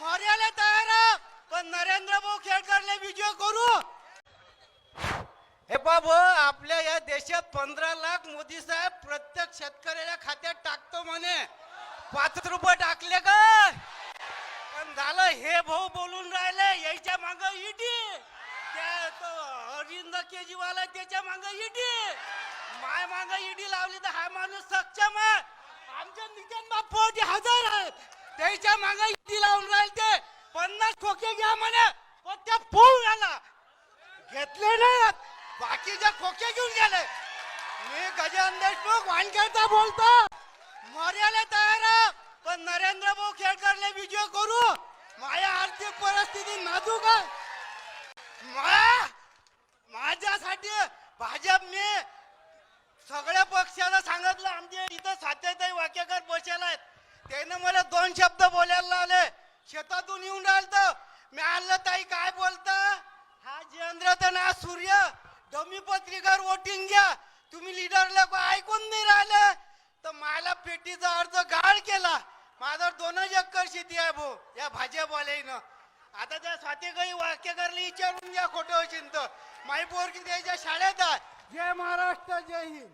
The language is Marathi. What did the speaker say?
मर्याला तयार आहो. पण नरेंद्र भाऊ खेळकरले विजय करू. हे बाब आपल्या या देशात पंधरा लाख मोदी साहेब प्रत्येक शेतकऱ्याच्या खात्यात टाकतो म्हणे. पाच रुपये टाकले का? पण झालं हे भाऊ बोलून राहिले यायच्या माग इटी त्या तो अरविंद केजरीवाल आहे त्याच्या माग इटी माय माग इडी लावली तर हा माणूस सक्षम आहे आमच्या नितीन बाप्पावरती हजार आहेत त्याच्यामागे इडी लावून राहिले ते पन्नास खोके घ्या म्हणे. पण त्या पोहून आला घेतले नाही बाकीचे खोके घेऊन गेले. मी गजानन देशमुख वानखेडचा बोलतो. मर्याला तयार पण नरेंद्र भाऊ खेडकरले विजय करू. माझ्या आर्थिक परिस्थिती नाजूक आहे. मा- माझ्यासाठी भाजप मी सगळ्या पक्षाला सांगितलं. आमचे इथं सात्यताई वाक्यकर बसेल आहेत. त्यानं मला दोन शब्द बोलायला लावले. शेतातून येऊन राहिलं मी आणलं ताई काय बोलत? हा जयेंद्र तर ना सूर्य. डमी पत्रिकावर वोटिंग घ्या. तुम्ही लिडरला को ऐकून नाही राहिले? तर मला पेटीचा अर्ज गाळ केला. माझा दोनच एकर शेती आहे भाऊ. या भाज्या भाजपवाल्यानं आता त्या स्वाती काही वाक्य करली विचारून घ्या खोटं असेल तर माई पोरगी त्याच्या शाळेत आहे. जय महाराष्ट्र जय हिंद.